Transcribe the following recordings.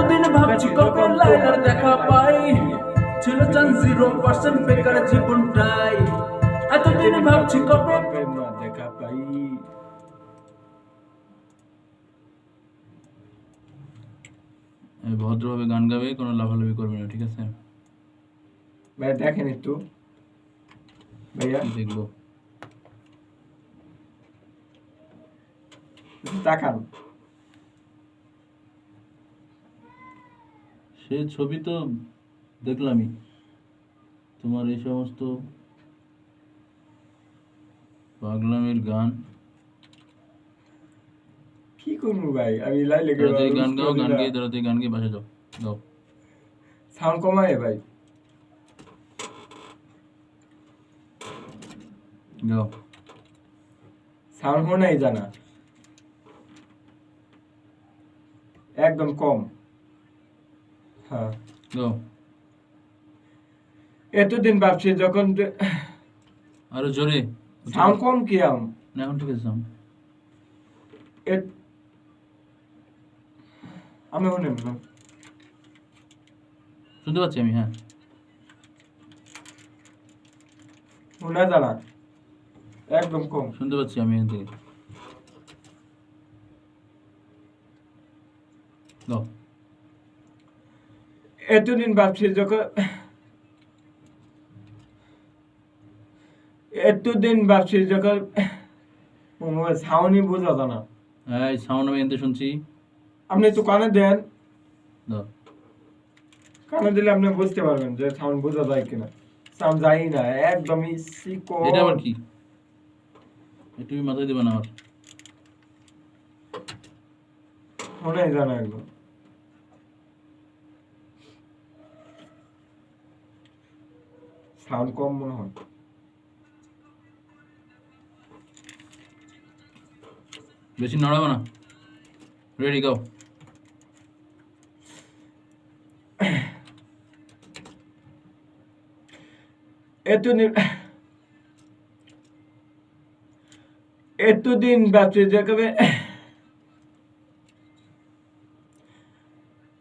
এতদিন ভাবছি কবে লাইলার দেখা পাই। ছিল চান জিরো পার্সেন্ট বেকার জীবনটাই। এতদিন ভাবছি কবে দেখা পাই। ভদ্রভাবে গান গাবে কোনো লাফালাফি করবে না ঠিক আছে? ভাই দেখেন একটু। ভাইয়া। দেখব? তাকান। সে ছবি তো দেখলামই। তোমার এই সমস্ত পাগলামের গান। কি করব ভাই? আমি লাই লেগে তাড়াতাড়ি গান গাও গান গিয়ে তাড়াতাড়ি গান গিয়ে বাসা যাও গাও সাউন্ড কমায় ভাই। গাও সাউন্ড হোনাই জানা। একদম কম। হ্যাঁ। এতদিন ভাবছি যখন আরও জোরে। সাউন্ড কম কি আম? না এখন ঠিক আছে। এ- আমি শুনেন না শুনতে পাচ্ছি আমি হ্যাঁ। শোনা জানা একদম কম। শুনতে পাচ্ছি আমি এখান থেকে। এতদিন ভাবছি যখন এতদিন ভাবছি যখন সাউন্ডই বোঝা এই সাউন্ড আমি এনতে শুনছি। আপনি একটু কানে দেন। কানে দিলে আপনি বুঝতে পারবেন যে সাউন্ড বোঝা যায় কিনা। সাউন্ড যাই না একদমই সিকো এটা আবার কি? একটু মাথায় দেবে না আমার শোনাই জানা একদম। সাউন্ড কম মনে হয়। বেশি নড়াবো না। রেডি গাও এতদিন এতদিন যে কবে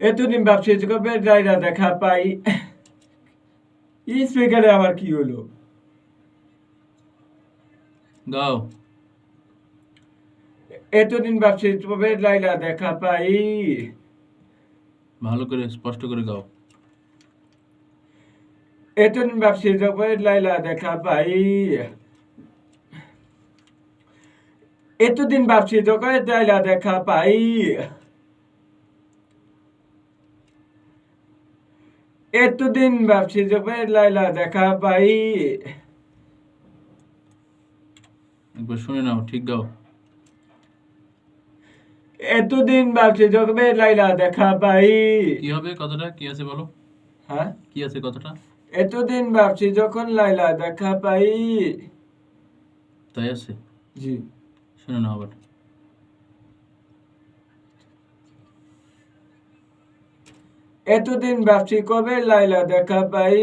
এতদিন ভাবছি যে কবে যাইরা দেখা পাই স্পিকারে আবার কি হলো? গাও এতদিন ভাবছি কবে লাইলা দেখা পাই। ভালো করে স্পষ্ট করে গাও এতদিন ভাবছি কবে লাইলা দেখা পাই। এতদিন ভাবছি কবে লাইলা দেখা পাই। এতদিন ভাবছি যে লাইলা দেখা পাই। একবার শুনে নাও ঠিক গাও। এতদিন ভাবছি যে লাইলা দেখা পাই। কি হবে কথাটা? কি আছে বলো? হ্যাঁ? কি আছে কথাটা? এতদিন ভাবছি যখন লাইলা দেখা পাই। তাই আছে? জি। শুনে নাও আবার। এতদিন ভাবছি কবে লাইলা দেখা পাই।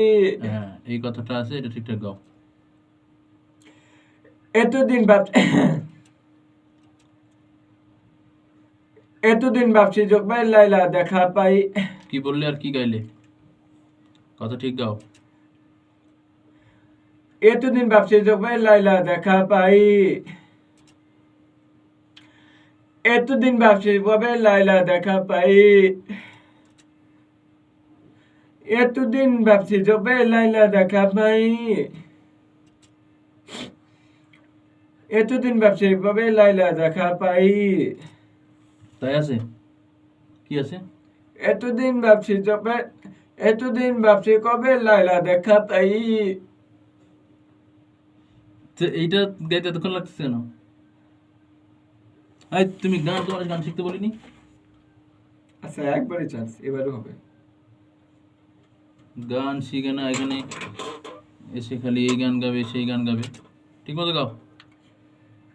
হ্যাঁ এই কথাটা আছে এটা ঠিকঠাক গাও। এতদিন ভাব এতদিন ভাবছি যখন লাইলা দেখা পাই। কি বললে আর কি গাইলে? কথা ঠিক গাও। এতদিন ভাবছি যখন লাইলা দেখা পাই। এতদিন ভাবছি কবে লাইলা দেখা পাই। এতদিন ভাবছি যবে লাইলা দেখা পাই। এতদিন ভাবছি কবে লাইলা দেখা পাই। তাই আছে? কি আছে? এতদিন ভাবছি যবে এতদিন ভাবছি কবে লাইলা দেখা পাই? এইটা গাইতে এতক্ষণ লাগছে কেন? তুমি গান তোমার গান শিখতে বলিনি? আচ্ছা একবারই চান্স এবারও হবে। গান শিখে না এখানে এসে খালি এই গান গাবে সেই গান গাবে। ঠিক মতো গাও।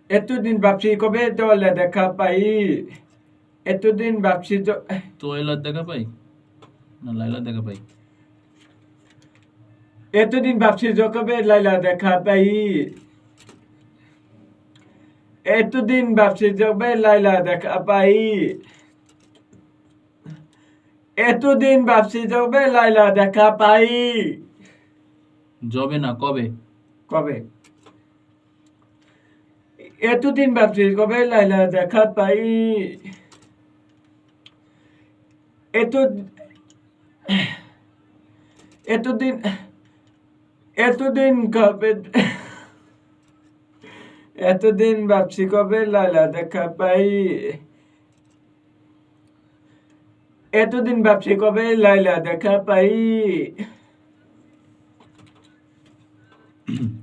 এতদিন ভাবছি কবে দলে দেখা পাই? এতদিন ভাবছি তো এলার দেখা পাই? না লাইলার দেখা পাই। এতদিন ভাবছি যে কবে লাইলা দেখা পাই? এতদিন ভাবছি কবে লাইলা দেখা পাই? এতদিন ভাবছি যাবে লাইলা দেখা পাই। যবে না কবে? কবে? এতদিন ভাবছি কবে লাইলা দেখা পাই। এত এতদিন এতদিন কবে এতদিন ভাবছি কবে লাইলা দেখা পাই। এতদিন ভাবছি কবে লাইলা দেখা পাই।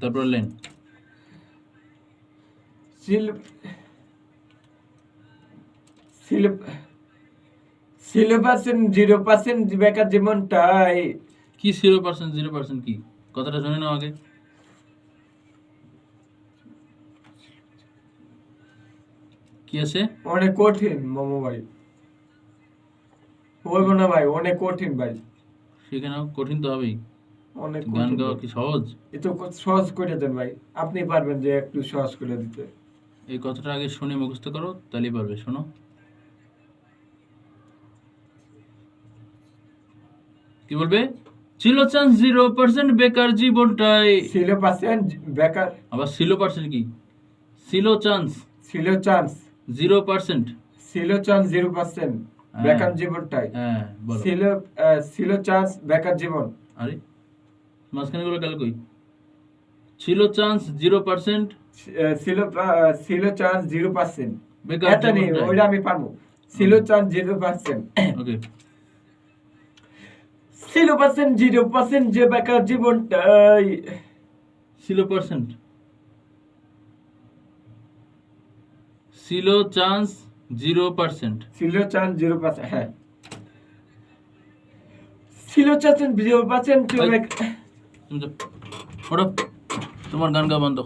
তারপর লেন জিরো পার্সেন্ট জিরো পার্সেন্ট বেকার জীবনটাই। কি জিরো পার্সেন্ট জিরো পার্সেন্ট কি? কথাটা শুনে নাও আগে। কি আছে? অনেক কঠিন মামু ভাই বলব না ভাই অনেক কঠিন ভাই। সেখানে কঠিন তো হবেই। অনেক গান গাওয়া কি সহজ? এ তো সহজ করে দেন ভাই। আপনি পারবেন যে একটু সহজ করে দিতে। এই কথাটা আগে শুনে মুখস্থ করো তাহলেই পারবে শোনো। কি বলবে? ছিল চান্স জিরো পার্সেন্ট বেকার জীবনটাই। ছিল পার্সেন্ট বেকার। আবার ছিল পার্সেন্ট কি? ছিল চান্স ছিল চান্স জিরো পার্সেন্ট ছিল চান্স জিরো পার্সেন্ট বেকার জীবনটাই। হ্যাঁ ছিল ছিল চান্স বেকার জীবন। আরে মাঝখানে গুলো গেল কই? ছিল চান্স জিরো পার্সেন্ট ছিল ছিল চান্স জিরো পার্সেন্ট বেকার এত নেই। ওইটা আমি পারব। ছিল চান্স জিরো পার্সেন্ট ওকে। ছিল পার্সেন্ট জিরো পার্সেন্ট যে বেকার জীবনটাই। ছিল পার্সেন্ট ছিল চান্স জিরো পার্সেন্ট ছিল চান জিরো পার্সেন্ট হ্যাঁ ছিল চান্স জিরো পার্সেন্ট। তুমি তোমার গান গা বন্ধ।